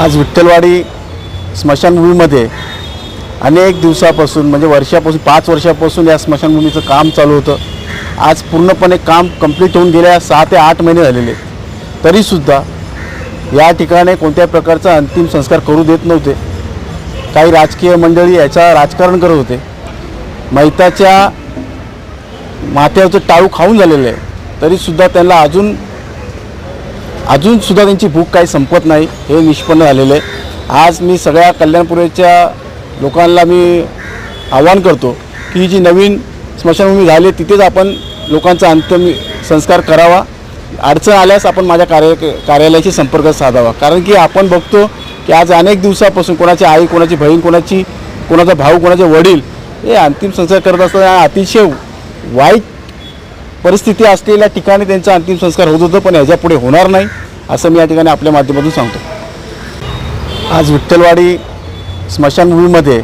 आज विठ्ठलवाडी स्मशानभूमीमध्ये अनेक दिवसापासून म्हणजे वर्षापासून पाच वर्षापासून या स्मशानभूमीचं काम चालू होतं. आज पूर्णपणे काम कंप्लीट होऊन गेल्या सहा ते आठ महिने झालेले. तरीसुद्धा या ठिकाणी कोणत्याही प्रकारचा अंतिम संस्कार करू देत नव्हते. काही राजकीय मंडळी याचा राजकारण करत होते. मैताच्या माथ्यावरचं टाळू खाऊन झालेलं आहे. तरीसुद्धा त्यांना अजून अजूनसुद्धा त्यांची भूक काही संपत नाही हे निष्पन्न झालेलं आहे. आज मी सगळ्या कल्याणपुरेच्या लोकांना मी आवाहन करतो की जी नवीन स्मशानभूमी झाली तिथेच आपण लोकांचा अंतिम संस्कार करावा. अडचण आल्यास आपण माझ्या कार्य कार्यालयाशी संपर्क साधावा. कारण की आपण बघतो की आज अनेक दिवसापासून कोणाची आई कोणाची बहीण कोणाची कोणाचा भाऊ कोणाचे वडील हे अंतिम संस्कार करत असताना अतिशय वाईट परिस्थिती असलेल्या ठिकाणी त्यांचा अंतिम संस्कार होत होतं पण ह्याच्यापुढे होणार नाही असं मी या ठिकाणी आपल्या माध्यमातून सांगतो. आज विठ्ठलवाडी स्मशानभूमीमध्ये